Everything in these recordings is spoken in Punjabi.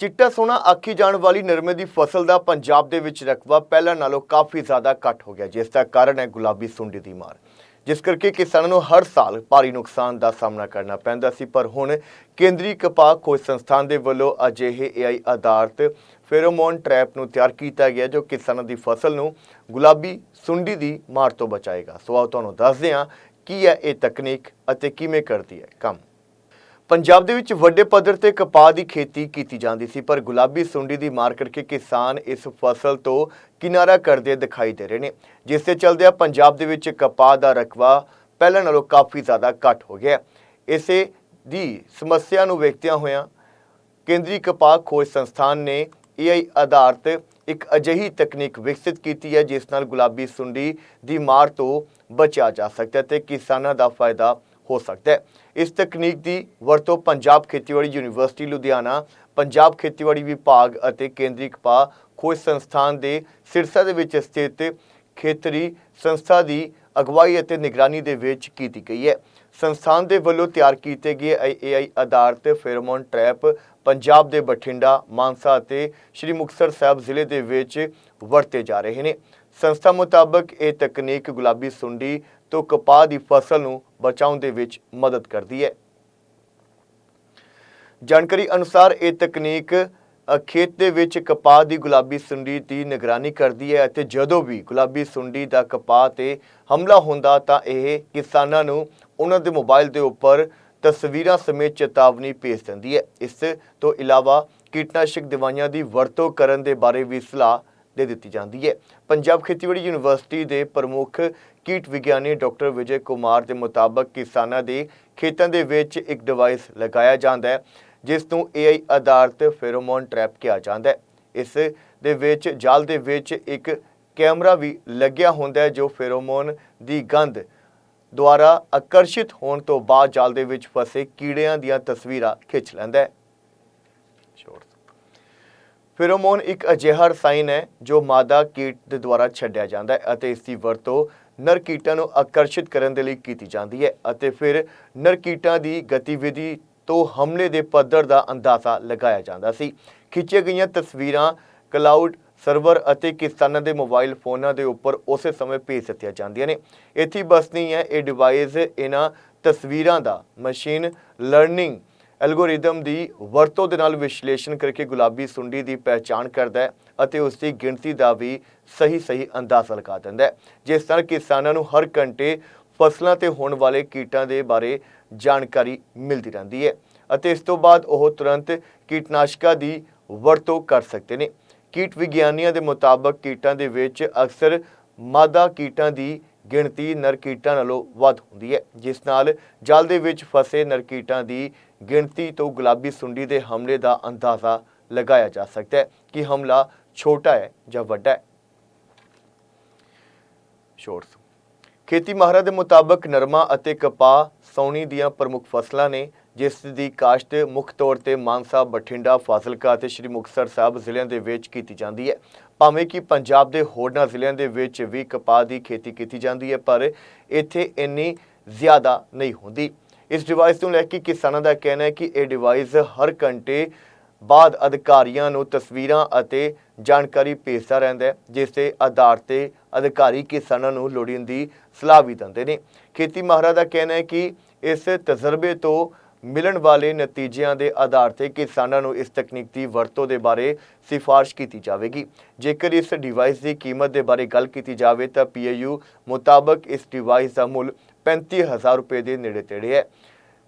ਚਿੱਟਾ ਸੋਨਾ ਆਖੀ ਜਾਣ ਵਾਲੀ ਨਰਮੇ ਦੀ ਫਸਲ ਦਾ ਪੰਜਾਬ ਦੇ ਵਿੱਚ ਰਕਬਾ ਪਹਿਲਾਂ ਨਾਲੋਂ ਕਾਫੀ ਜ਼ਿਆਦਾ ਘੱਟ ਹੋ ਗਿਆ, ਜਿਸ ਦਾ ਕਾਰਨ ਹੈ ਗੁਲਾਬੀ ਸੁੰਡੀ ਦੀ ਮਾਰ। ਜਿਸ ਕਰਕੇ ਕਿਸਾਨਾਂ ਨੂੰ ਹਰ ਸਾਲ ਭਾਰੀ ਨੁਕਸਾਨ ਦਾ ਸਾਹਮਣਾ ਕਰਨਾ ਪੈਂਦਾ ਸੀ, ਪਰ ਹੁਣ ਕੇਂਦਰੀ ਕਪਾਹ ਖੋਜ ਸੰਸਥਾਨ ਦੇ ਵੱਲੋਂ ਅਜਿਹੇ AI ਆਧਾਰਿਤ ਫੇਰੋਮੋਨ ਟ੍ਰੈਪ ਨੂੰ ਤਿਆਰ ਕੀਤਾ ਗਿਆ, ਜੋ ਕਿਸਾਨਾਂ ਦੀ ਫਸਲ ਨੂੰ ਗੁਲਾਬੀ ਸੁੰਡੀ ਦੀ ਮਾਰ ਤੋਂ ਬਚਾਏਗਾ। ਸੋ ਆਓ ਤੁਹਾਨੂੰ ਦੱਸਦੇ ਹਾਂ, ਕੀ ਹੈ ਇਹ ਤਕਨੀਕ ਅਤੇ ਕਿਵੇਂ ਕਰਦੀ ਹੈ। ਕੰਮ ਪੰਜਾਬ ਦੇ ਵਿੱਚ ਵੱਡੇ ਪੱਧਰ ਤੇ ਕਪਾਹ ਦੀ ਖੇਤੀ ਕੀਤੀ ਜਾਂਦੀ ਸੀ, ਪਰ ਗੁਲਾਬੀ ਸੁੰਡੀ ਦੀ ਮਾਰ ਕਰਕੇ ਕਿਸਾਨ ਇਸ ਫਸਲ ਤੋਂ ਕਿਨਾਰਾ ਕਰਦੇ ਦਿਖਾਈ ਦੇ ਰਹੇ ਨੇ, ਜਿਸ ਦੇ ਚਲਦਿਆਂ ਪੰਜਾਬ ਦੇ ਵਿੱਚ ਕਪਾਹ ਦਾ ਰਕਬਾ ਪਹਿਲਾਂ ਨਾਲੋਂ ਕਾਫੀ ਜ਼ਿਆਦਾ ਘੱਟ ਹੋ ਗਿਆ। ਇਸੇ ਦੀ ਸਮੱਸਿਆ ਨੂੰ ਵੇਖਦਿਆਂ ਹੋਇਆਂ ਕੇਂਦਰੀ ਕਪਾਹ ਖੋਜ ਸੰਸਥਾਨ ਨੇ AI ਆਧਾਰਿਤ ਇੱਕ ਅਜਿਹੀ ਤਕਨੀਕ ਵਿਕਸਿਤ ਕੀਤੀ ਹੈ, ਜਿਸ ਨਾਲ ਗੁਲਾਬੀ ਸੁੰਡੀ ਦੀ ਮਾਰ ਤੋਂ ਬਚਿਆ ਜਾ ਸਕਦਾ ਹੈ ਤੇ ਕਿਸਾਨਾਂ ਦਾ ਫਾਇਦਾ ਹੋ ਸਕਦਾ ਹੈ। ਇਸ ਤਕਨੀਕ ਦੀ ਵਰਤੋਂ ਪੰਜਾਬ ਖੇਤੀਬਾੜੀ ਯੂਨੀਵਰਸਿਟੀ ਲੁਧਿਆਣਾ, ਪੰਜਾਬ ਖੇਤੀਬਾੜੀ ਵਿਭਾਗ ਅਤੇ ਕੇਂਦਰੀ ਕਪਾਹ ਖੋਜ ਸੰਸਥਾਨ ਦੇ ਸਿਰਸਾ ਦੇ ਵਿੱਚ ਸਥਿਤ ਖੇਤਰੀ ਸੰਸਥਾ ਦੀ ਅਗਵਾਈ ਅਤੇ ਨਿਗਰਾਨੀ ਦੇ ਵਿੱਚ ਕੀਤੀ ਗਈ ਹੈ। ਸੰਸਥਾਨ ਦੇ ਵੱਲੋਂ ਤਿਆਰ ਕੀਤੇ ਗਏ AI ਆਧਾਰਿਤ ਫੇਰੋਮੋਨ ਟ੍ਰੈਪ ਪੰਜਾਬ ਦੇ ਬਠਿੰਡਾ, ਮਾਨਸਾ ਅਤੇ ਸ਼੍ਰੀ ਮੁਕਤਸਰ ਸਾਹਿਬ ਜ਼ਿਲ੍ਹੇ ਦੇ ਵਿੱਚ ਵਰਤੇ ਜਾ ਰਹੇ ਨੇ। ਸੰਸਥਾ ਮੁਤਾਬਕ ਇਹ ਤਕਨੀਕ ਗੁਲਾਬੀ ਸੁੰਡੀ ਤੋਂ ਕਪਾਹ ਦੀ ਫਸਲ ਨੂੰ ਬਚਾਉਣ ਦੇ ਵਿੱਚ ਮਦਦ ਕਰਦੀ ਹੈ। ਜਾਣਕਾਰੀ ਅਨੁਸਾਰ ਇਹ ਤਕਨੀਕ ਖੇਤ ਦੇ ਵਿੱਚ ਕਪਾਹ ਦੀ ਗੁਲਾਬੀ ਸੁੰਡੀ ਦੀ ਨਿਗਰਾਨੀ ਕਰਦੀ ਹੈ ਅਤੇ ਜਦੋਂ ਵੀ ਗੁਲਾਬੀ ਸੁੰਡੀ ਦਾ ਕਪਾਹ ਤੇ ਹਮਲਾ ਹੁੰਦਾ ਤਾਂ ਇਹ ਕਿਸਾਨਾਂ ਨੂੰ ਉਹਨਾਂ ਦੇ ਮੋਬਾਈਲ ਦੇ ਉੱਪਰ ਤਸਵੀਰਾਂ ਸਮੇਤ ਚੇਤਾਵਨੀ ਭੇਜ ਦਿੰਦੀ ਹੈ। ਇਸ ਤੋਂ ਇਲਾਵਾ ਕੀਟਨਾਸ਼ਕ ਦਵਾਈਆਂ ਦੀ ਵਰਤੋਂ ਕਰਨ ਦੇ ਬਾਰੇ ਵੀ ਸਲਾਹ ਦੇ ਦਿੱਤੀ ਜਾਂਦੀ ਹੈ। ਪੰਜਾਬ ਖੇਤੀਬਾੜੀ ਯੂਨੀਵਰਸਿਟੀ ਦੇ ਪ੍ਰਮੁੱਖ ਕੀਟ ਵਿਗਿਆਨੀ ਡਾਕਟਰ ਵਿਜੇ ਕੁਮਾਰ ਦੇ ਮੁਤਾਬਕ ਕਿਸਾਨਾਂ ਦੇ ਖੇਤਾਂ ਦੇ ਵਿੱਚ ਇੱਕ ਡਿਵਾਈਸ ਲਗਾਇਆ ਜਾਂਦਾ ਹੈ, ਜਿਸ ਨੂੰ AI ਆਧਾਰਿਤ ਫੇਰੋਮੋਨ ਟ੍ਰੈਪ ਕਿਹਾ ਜਾਂਦਾ ਹੈ। ਇਸ ਦੇ ਵਿੱਚ, ਜਾਲ ਦੇ ਵਿੱਚ ਇੱਕ ਕੈਮਰਾ ਵੀ ਲੱਗਿਆ ਹੁੰਦਾ ਹੈ, ਜੋ ਫੇਰੋਮੋਨ ਦੀ ਗੰਧ ਦੁਆਰਾ ਆਕਰਸ਼ਿਤ ਹੋਣ ਤੋਂ ਬਾਅਦ ਜਾਲ ਦੇ ਵਿੱਚ ਫਸੇ ਕੀੜਿਆਂ ਦੀਆਂ ਤਸਵੀਰਾਂ ਖਿੱਚ ਲੈਂਦਾ ਹੈ। ਸ਼ੋਰ ਫੇਰੋਮੋਨ ਇੱਕ ਅਜਿਹਾ ਰਸਾਇਣ ਹੈ ਜੋ ਮਾਦਾ ਕੀਟ ਦੇ ਦੁਆਰਾ ਛੱਡਿਆ ਜਾਂਦਾ ਹੈ ਅਤੇ ਇਸ ਦੀ ਵਰਤੋਂ ਨਰ ਕੀਟਾਂ ਨੂੰ ਆਕਰਸ਼ਿਤ ਕਰਨ ਦੇ ਲਈ ਕੀਤੀ ਜਾਂਦੀ ਹੈ ਅਤੇ ਫਿਰ ਨਰ ਕੀਟਾਂ ਦੀ ਗਤੀਵਿਧੀ ਤੋਂ ਹਮਲੇ ਦੇ ਪੱਧਰ ਦਾ ਅੰਦਾਜ਼ਾ ਲਗਾਇਆ ਜਾਂਦਾ ਸੀ। ਖਿੱਚੀਆਂ ਗਈਆਂ ਤਸਵੀਰਾਂ ਕਲਾਊਡ ਸਰਵਰ ਅਤੇ ਕਿਸਾਨਾਂ ਦੇ ਮੋਬਾਈਲ ਫੋਨਾਂ ਦੇ ਉੱਪਰ ਉਸੇ ਸਮੇਂ ਭੇਜ ਦਿੱਤੀਆਂ ਜਾਂਦੀਆਂ ਨੇ। ਇੱਥੇ ਬਸ ਨਹੀਂ ਹੈ ਇਹ ਡਿਵਾਈਸ ਇਹਨਾਂ ਤਸਵੀਰਾਂ ਦਾ ਮਸ਼ੀਨ ਲਰਨਿੰਗ ਐਲਗੋਰਿਦਮ ਦੀ ਵਰਤੋਂ ਦੇ ਨਾਲ ਵਿਸ਼ਲੇਸ਼ਣ ਕਰਕੇ ਗੁਲਾਬੀ ਸੁੰਡੀ ਦੀ ਪਹਿਚਾਣ ਕਰਦਾ ਹੈ ਅਤੇ ਉਸ ਦੀ ਗਿਣਤੀ ਦਾ ਵੀ ਸਹੀ ਸਹੀ ਅੰਦਾਜ਼ਾ ਲਗਾ ਦਿੰਦਾ ਹੈ। ਜਿਸ ਨਾਲ ਕਿਸਾਨਾਂ ਨੂੰ ਹਰ ਘੰਟੇ ਫਸਲਾਂ ਤੇ ਹੋਣ ਵਾਲੇ ਕੀਟਾਂ ਦੇ ਬਾਰੇ ਜਾਣਕਾਰੀ ਮਿਲਦੀ ਰਹਿੰਦੀ ਹੈ ਅਤੇ ਇਸ ਤੋਂ ਬਾਅਦ ਉਹ ਤੁਰੰਤ ਕੀਟਨਾਸ਼ਕਾਂ ਦੀ ਵਰਤੋਂ ਕਰ ਸਕਦੇ ਨੇ। ਕੀਟ ਵਿਗਿਆਨੀਆਂ ਦੇ ਮੁਤਾਬਕ ਕੀਟਾਂ ਦੇ ਵਿੱਚ ਅਕਸਰ ਮਾਦਾ ਕੀਟਾਂ ਦੀ ਗਿਣਤੀ ਨਰ ਕੀਟਾਂ ਨਾਲੋਂ ਵੱਧ ਹੁੰਦੀ ਹੈ। ਜਿਸ ਨਾਲ ਜਲ ਦੇ ਵਿੱਚ ਫਸੇ ਨਰ ਕੀਟਾਂ ਦੀ ਗਿਣਤੀ ਤੋਂ ਗੁਲਾਬੀ ਸੁੰਡੀ ਦੇ ਹਮਲੇ ਦਾ ਅੰਦਾਜ਼ਾ ਲਗਾਇਆ ਜਾ ਸਕਦਾ ਹੈ ਕਿ ਹਮਲਾ ਛੋਟਾ ਹੈ ਜਾਂ ਵੱਡਾ ਹੈ। ਸ਼ੋਰਟਸ ਖੇਤੀ ਮਾਹਰਾਂ ਦੇ ਮੁਤਾਬਕ ਨਰਮਾ ਅਤੇ ਕਪਾਹ ਸੌਣੀ ਦੀਆਂ ਪ੍ਰਮੁੱਖ ਫਸਲਾਂ ਨੇ ਜਿਸ ਦੀ ਕਾਸ਼ਤ ਮੁੱਖ ਤੌਰ ਤੇ ਮਾਨਸਾ, ਬਠਿੰਡਾ, ਫਾਜ਼ਿਲਕਾ ਅਤੇ ਸ਼੍ਰੀ ਮੁਕਤਸਰ ਸਾਹਿਬ ਜ਼ਿਲ੍ਹਿਆਂ ਦੇ ਵਿੱਚ ਕੀਤੀ ਜਾਂਦੀ ਹੈ। ਭਾਵੇਂ ਕਿ ਪੰਜਾਬ ਦੇ ਹੋਰਨਾਂ ਜ਼ਿਲ੍ਹਿਆਂ ਦੇ ਵਿੱਚ ਵੀ ਕਪਾਹ ਦੀ ਖੇਤੀ ਕੀਤੀ ਜਾਂਦੀ ਹੈ, ਪਰ ਇੱਥੇ ਇੰਨੀ ਜ਼ਿਆਦਾ ਨਹੀਂ ਹੁੰਦੀ। ਇਸ ਡਿਵਾਈਸ ਨੂੰ ਲੈ ਕੇ ਕਿਸਾਨਾਂ ਦਾ ਕਹਿਣਾ ਹੈ ਕਿ ਇਹ ਡਿਵਾਈਸ ਹਰ ਘੰਟੇ ਬਾਅਦ ਅਧਿਕਾਰੀਆਂ ਨੂੰ ਤਸਵੀਰਾਂ ਅਤੇ ਜਾਣਕਾਰੀ ਭੇਜਦਾ ਰਹਿੰਦਾ ਹੈ, ਜਿਸ ਦੇ ਆਧਾਰ ਤੇ ਅਧਿਕਾਰੀ ਕਿਸਾਨਾਂ ਨੂੰ ਲੋੜੀਂਦੀ ਸਲਾਹ ਵੀ ਦਿੰਦੇ ਨੇ। ਖੇਤੀ ਮਾਹਰਾਂ ਦਾ ਕਹਿਣਾ ਹੈ ਕਿ ਇਸ ਤਜਰਬੇ ਤੋਂ ਮਿਲਣ ਵਾਲੇ ਨਤੀਜਿਆਂ ਦੇ ਆਧਾਰ ਤੇ ਕਿਸਾਨਾਂ ਨੂੰ ਇਸ ਤਕਨੀਕ ਦੀ ਵਰਤੋਂ ਦੇ ਬਾਰੇ ਸਿਫਾਰਿਸ਼ ਕੀਤੀ ਜਾਵੇਗੀ। ਜੇਕਰ ਇਸ ਡਿਵਾਈਸ ਦੀ ਕੀਮਤ ਦੇ ਬਾਰੇ ਗੱਲ ਕੀਤੀ ਜਾਵੇ ਤਾਂ PAU ਮੁਤਾਬਕ ਇਸ ਡਿਵਾਈਸ ਦਾ ਮੁੱਲ 35000 ਰੁਪਏ ਦੇ ਨੇੜੇ ਤੇੜੇ ਹੈ।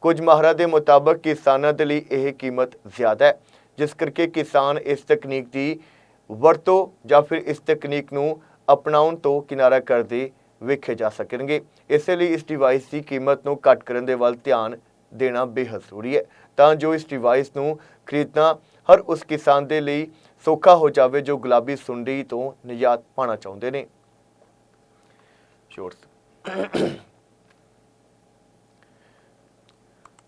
ਕੁਝ ਮਾਹਰਾਂ ਦੇ ਮੁਤਾਬਕ ਕਿਸਾਨਾਂ ਦੇ ਲਈ ਇਹ ਕੀਮਤ ਜ਼ਿਆਦਾ ਹੈ, ਜਿਸ ਕਰਕੇ ਕਿਸਾਨ ਇਸ ਤਕਨੀਕ ਦੀ ਵਰਤੋਂ ਜਾਂ ਫਿਰ ਇਸ ਤਕਨੀਕ ਨੂੰ ਅਪਣਾਉਣ ਤੋਂ ਕਿਨਾਰਾ ਕਰਦੇ ਵੇਖੇ ਜਾ ਸਕਣਗੇ। ਇਸੇ ਲਈ ਇਸ ਡਿਵਾਈਸ ਦੀ ਕੀਮਤ ਨੂੰ ਘੱਟ ਕਰਨ ਦੇ ਵੱਲ ਧਿਆਨ ਦੇਣਾ ਬੇਹੱਦ ਜ਼ਰੂਰੀ ਹੈ। ਤਾਂ ਜੋ ਇਸ ਡਿਵਾਈਸ ਨੂੰ ਖਰੀਦਣਾ ਹਰ ਉਸ ਕਿਸਾਨ ਦੇ ਲਈ ਸੌਖਾ ਹੋ ਜਾਵੇ ਜੋ ਗੁਲਾਬੀ ਸੁੰਡੀ ਤੋਂ ਨਿਜਾਤ ਪਾਣਾ ਚਾਹੁੰਦੇ ਨੇ। ਸ਼ੋਰਟਸ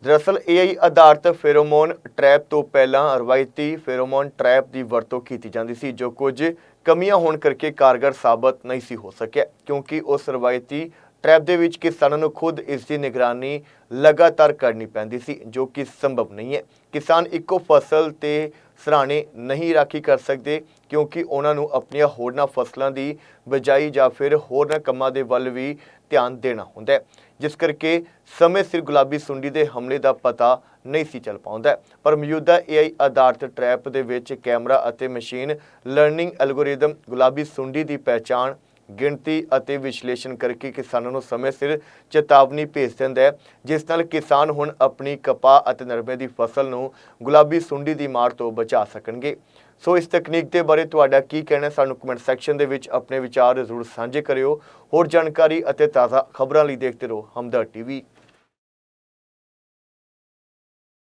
ਦਰਅਸਲ AI ਆਧਾਰਿਤ ਫੇਰੋਮੋਨ ਟ੍ਰੈਪ ਤੋਂ ਪਹਿਲਾਂ ਰਵਾਇਤੀ ਫੇਰੋਮੋਨ ਟ੍ਰੈਪ ਦੀ ਵਰਤੋਂ ਕੀਤੀ ਜਾਂਦੀ ਸੀ, ਜੋ ਕੁਝ ਕਮੀਆਂ ਹੋਣ ਕਰਕੇ ਕਾਰਗਰ ਸਾਬਤ ਨਹੀਂ ਸੀ ਹੋ ਸਕਿਆ, ਕਿਉਂਕਿ ਉਸ ਰਵਾਇਤੀ ਟ੍ਰੈਪ ਦੇ ਵਿੱਚ ਕਿਸਾਨਾਂ ਨੂੰ ਖੁਦ ਇਸ ਦੀ ਨਿਗਰਾਨੀ ਲਗਾਤਾਰ ਕਰਨੀ ਪੈਂਦੀ ਸੀ, ਜੋ ਕਿ ਸੰਭਵ ਨਹੀਂ ਹੈ। ਕਿਸਾਨ ਇੱਕੋ ਫਸਲ ਤੇ ਸਰਾਣੇ ਨਹੀਂ ਰਾਖੀ ਕਰ ਸਕਦੇ, ਕਿਉਂਕਿ ਉਹਨਾਂ ਨੂੰ ਆਪਣੀਆਂ ਹੋਰਨਾਂ ਫਸਲਾਂ ਦੀ ਬਜਾਈ ਜਾਂ ਫਿਰ ਹੋਰਨਾਂ ਕੰਮਾਂ ਦੇ ਵੱਲ ਵੀ ਧਿਆਨ ਦੇਣਾ ਹੁੰਦਾ ਹੈ। ਜਿਸ ਕਰਕੇ ਸਮੇਂ ਸਿਰ ਗੁਲਾਬੀ ਸੁੰਡੀ ਦੇ ਹਮਲੇ ਦਾ ਪਤਾ ਨਹੀਂ ਸੀ ਚੱਲ ਪਾਉਂਦਾ ਪਰ ਮੌਜੂਦਾ AI ਆਧਾਰਿਤ ਟ੍ਰੈਪ ਦੇ ਵਿੱਚ ਕੈਮਰਾ ਅਤੇ ਮਸ਼ੀਨ ਲਰਨਿੰਗ ਐਲਗੋਰਿਦਮ ਗੁਲਾਬੀ ਸੁੰਡੀ ਦੀ ਪਹਿਚਾਣ ਗਿਣਤੀ ਅਤੇ ਵਿਸ਼ਲੇਸ਼ਣ ਕਰਕੇ ਕਿਸਾਨਾਂ ਨੂੰ ਸਮੇਂ ਸਿਰ ਚੇਤਾਵਨੀ ਭੇਜ ਦਿੰਦਾ ਹੈ, ਜਿਸ ਨਾਲ ਕਿਸਾਨ ਹੁਣ ਆਪਣੀ ਕਪਾਹ ਅਤੇ ਨਰਮੇ ਦੀ ਫਸਲ ਨੂੰ ਗੁਲਾਬੀ ਸੁੰਡੀ ਦੀ ਮਾਰ ਤੋਂ ਬਚਾ ਸਕਣਗੇ। ਸੋ ਇਸ ਤਕਨੀਕ ਦੇ ਬਾਰੇ ਤੁਹਾਡਾ ਕੀ ਕਹਿਣਾ ਸਾਨੂੰ ਕਮੈਂਟ ਸੈਕਸ਼ਨ ਦੇ ਵਿੱਚ ਆਪਣੇ ਵਿਚਾਰ ਜ਼ਰੂਰ ਸਾਂਝੇ ਕਰਿਓ। ਹੋਰ ਜਾਣਕਾਰੀ ਅਤੇ ਤਾਜ਼ਾ ਖਬਰਾਂ ਲਈ ਦੇਖਦੇ ਰਹੋ ਹਮਦਰ ਟੀਵੀ।